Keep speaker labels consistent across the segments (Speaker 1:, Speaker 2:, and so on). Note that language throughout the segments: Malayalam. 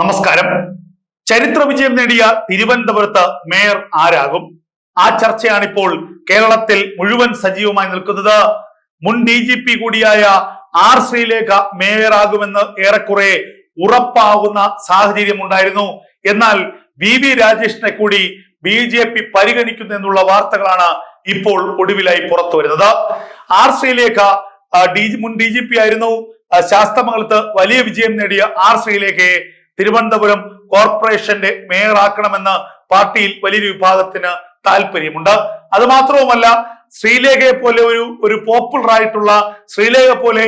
Speaker 1: നമസ്കാരം. ചരിത്ര വിജയം നേടിയ തിരുവനന്തപുരത്ത് മേയർ ആരാകും? ആ ചർച്ചയാണിപ്പോൾ കേരളത്തിൽ മുഴുവൻ സജീവമായി നിൽക്കുന്നത്. മുൻ ഡി ജി പി കൂടിയായ ആർ ശ്രീലേഖ മേയറാകുമെന്ന് ഏറെക്കുറെ ഉറപ്പാകുന്ന സാഹചര്യം ഉണ്ടായിരുന്നു. എന്നാൽ വി വി രാജേഷിനെ കൂടി ബി ജെ പി പരിഗണിക്കുന്നു എന്നുള്ള വാർത്തകളാണ് ഇപ്പോൾ ഒടുവിലായി പുറത്തു വരുന്നത്. ആർ ശ്രീലേഖ ഡി മുൻ ഡി ജി പി ആയിരുന്നു. ശാസ്ത്രമംഗലത്ത് വലിയ വിജയം നേടിയ ആർ ശ്രീലേഖയെ തിരുവനന്തപുരം കോർപ്പറേഷന്റെ മേയറാക്കണമെന്ന് പാർട്ടിയിൽ വലിയൊരു വിഭാഗത്തിന് താല്പര്യമുണ്ട്. അത് മാത്രവുമല്ല ശ്രീലേഖയെ പോലെ ഒരു ഒരു പോപ്പുലർ ആയിട്ടുള്ള ശ്രീലേഖ പോലെ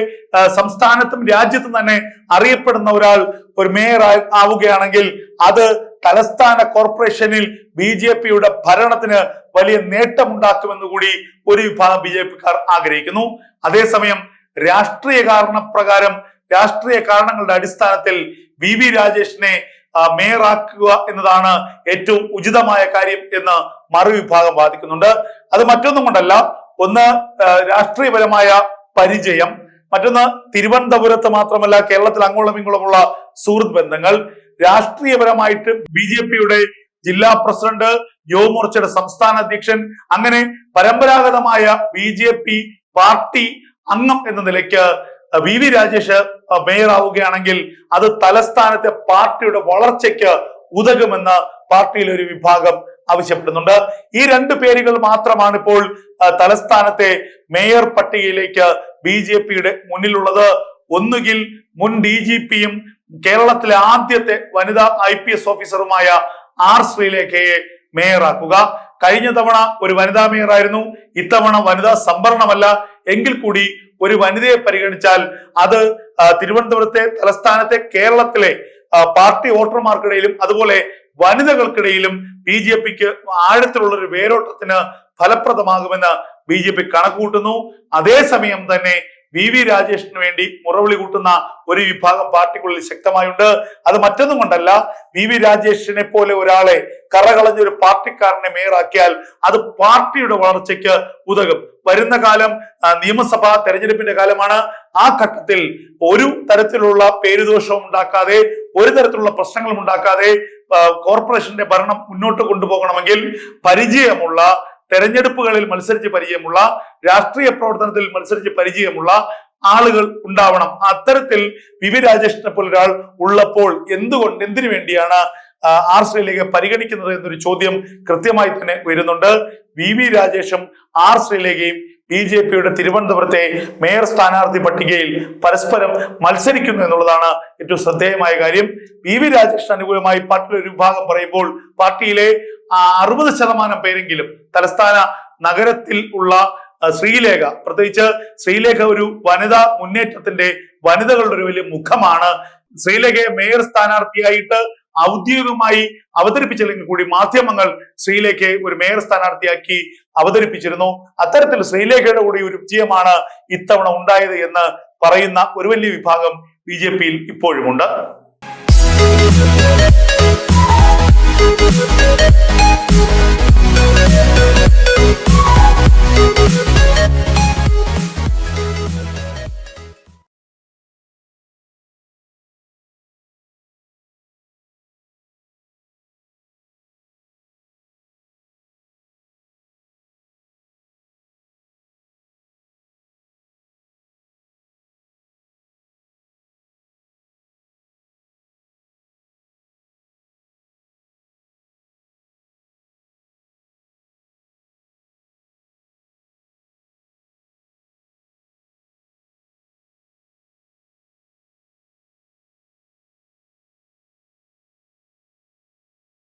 Speaker 1: സംസ്ഥാനത്തും രാജ്യത്തും തന്നെ അറിയപ്പെടുന്ന ഒരാൾ ഒരു മേയർ ആവുകയാണെങ്കിൽ അത് തലസ്ഥാന കോർപ്പറേഷനിൽ ബി ജെ പിയുടെ ഭരണത്തിന് വലിയ നേട്ടമുണ്ടാക്കുമെന്ന് കൂടി ഒരു വിഭാഗം ബി ജെ പിക്കാർ ആഗ്രഹിക്കുന്നു. അതേസമയം രാഷ്ട്രീയ കാരണപ്രകാരം രാഷ്ട്രീയ കാരണങ്ങളുടെ അടിസ്ഥാനത്തിൽ വി വി രാജേഷിനെ മേയറാക്കുക എന്നതാണ് ഏറ്റവും ഉചിതമായ കാര്യം എന്ന് മറുവിഭാഗം വാദിക്കുന്നുണ്ട്. അത് മറ്റൊന്നും കൊണ്ടല്ല ഒന്ന് രാഷ്ട്രീയപരമായ പരിചയം മറ്റൊന്ന് തിരുവനന്തപുരത്ത് മാത്രമല്ല കേരളത്തിൽ അങ്ങോളം ഇങ്ങോളമുള്ള സുഹൃത്ത് ബന്ധങ്ങൾ രാഷ്ട്രീയപരമായിട്ട് ബി ജെ പിയുടെ ജില്ലാ പ്രസിഡന്റ് യുവമോർച്ചയുടെ സംസ്ഥാന അധ്യക്ഷൻ അങ്ങനെ പരമ്പരാഗതമായ ബി ജെ പി പാർട്ടി അംഗം എന്ന നിലയ്ക്ക് വി വി രാജേഷ് മേയർ ആവുകയാണെങ്കിൽ അത് തലസ്ഥാനത്തെ പാർട്ടിയുടെ വളർച്ചയ്ക്ക് ഉതകുമെന്ന് പാർട്ടിയിലെ ഒരു വിഭാഗം ആവശ്യപ്പെടുന്നുണ്ട്. ഈ രണ്ട് പേരുകൾ മാത്രമാണ് ഇപ്പോൾ തലസ്ഥാനത്തെ മേയർ പട്ടികയിലേക്ക് ബി ജെ പിയുടെ മുന്നിലുള്ളത്. ഒന്നുകിൽ മുൻ ഡി ജി പിയും കേരളത്തിലെ ആദ്യത്തെ വനിതാ ഐ പി എസ് ഓഫീസറുമായ ആർ ശ്രീലേഖയെ മേയറാക്കുക. കഴിഞ്ഞ തവണ ഒരു വനിതാ മേയറായിരുന്നു. ഇത്തവണ വനിതാ സംവരണമല്ല. എങ്കിൽ കൂടി ഒരു വനിതയെ പരിഗണിച്ചാൽ അത് തിരുവനന്തപുരത്തെ തലസ്ഥാനത്തെ കേരളത്തിലെ പാർട്ടി വോട്ടർമാർക്കിടയിലും അതുപോലെ വനിതകൾക്കിടയിലും ബി ജെ പിക്ക് ആഴത്തിലുള്ള ഒരു വേരോട്ടത്തിന് ഫലപ്രദമാകുമെന്ന് ബി ജെ പി കണക്കുകൂട്ടുന്നു. അതേസമയം തന്നെ വി വി രാജേഷിന് വേണ്ടി മുറവിളി കൂട്ടുന്ന ഒരു വിഭാഗം പാർട്ടിക്കുള്ളിൽ ശക്തമായുണ്ട്. അത് മറ്റൊന്നും കൊണ്ടല്ല വി വി രാജേഷിനെ പോലെ ഒരാളെ കറകളഞ്ഞൊരു പാർട്ടിക്കാരനെ മേയറാക്കിയാൽ അത് പാർട്ടിയുടെ വളർച്ചയ്ക്ക് ഉതകും. വരുന്ന കാലം നിയമസഭാ തെരഞ്ഞെടുപ്പിന്റെ കാലമാണ്. ആ ഘട്ടത്തിൽ ഒരു തരത്തിലുള്ള പേരുദോഷവും ഉണ്ടാക്കാതെ ഒരു തരത്തിലുള്ള പ്രശ്നങ്ങളും ഉണ്ടാക്കാതെ കോർപ്പറേഷന്റെ ഭരണം മുന്നോട്ട് കൊണ്ടുപോകണമെങ്കിൽ പരിചയമുള്ള തെരഞ്ഞെടുപ്പുകളിൽ മത്സരിച്ച് പരിചയമുള്ള രാഷ്ട്രീയ പ്രവർത്തനത്തിൽ മത്സരിച്ച് പരിചയമുള്ള ആളുകൾ ഉണ്ടാവണം. അത്തരത്തിൽ വി വി രാജേഷിനെ പോലെ ഒരാൾ ഉള്ളപ്പോൾ എന്തുകൊണ്ട് എന്തിനു വേണ്ടിയാണ് ആർ ശ്രീലേഖ പരിഗണിക്കുന്നത് എന്നൊരു ചോദ്യം കൃത്യമായി തന്നെ വരുന്നുണ്ട് വി വി രാജേഷും ആർ ശ്രീലേഖയും ബി ജെ പിയുടെ തിരുവനന്തപുരത്തെ മേയർ സ്ഥാനാർത്ഥി പട്ടികയിൽ പരസ്പരം മത്സരിക്കുന്നു എന്നുള്ളതാണ് ഏറ്റവും ശ്രദ്ധേയമായ കാര്യം. പി വി രാജകൃഷ്ണൻ അനുകൂലമായി പാർട്ടിയുടെ ഒരു വിഭാഗം പറയുമ്പോൾ പാർട്ടിയിലെ അറുപത് ശതമാനം പേരെങ്കിലും തലസ്ഥാന നഗരത്തിൽ ഉള്ള ശ്രീലേഖ പ്രത്യേകിച്ച് ശ്രീലേഖ ഒരു വനിതാ മുന്നേറ്റത്തിന്റെ വനിതകളുടെ ഒരു വലിയ മുഖമാണ്. ശ്രീലേഖയെ മേയർ സ്ഥാനാർത്ഥിയായിട്ട് ഔദ്യോഗികമായി അവതരിപ്പിച്ചില്ലെങ്കിൽ കൂടി മാധ്യമങ്ങൾ ശ്രീലേഖയെ ഒരു മേയർ സ്ഥാനാർത്ഥിയാക്കി അവതരിപ്പിച്ചിരുന്നു അത്തരത്തിൽ ശ്രീലേഖയുടെ കൂടി ഒരു വിജയമാണ് ഇത്തവണ ഉണ്ടായത് എന്ന് പറയുന്ന ഒരു വലിയ വിഭാഗം ബി ജെ പിയിൽ ഇപ്പോഴുമുണ്ട്
Speaker 2: Thank you.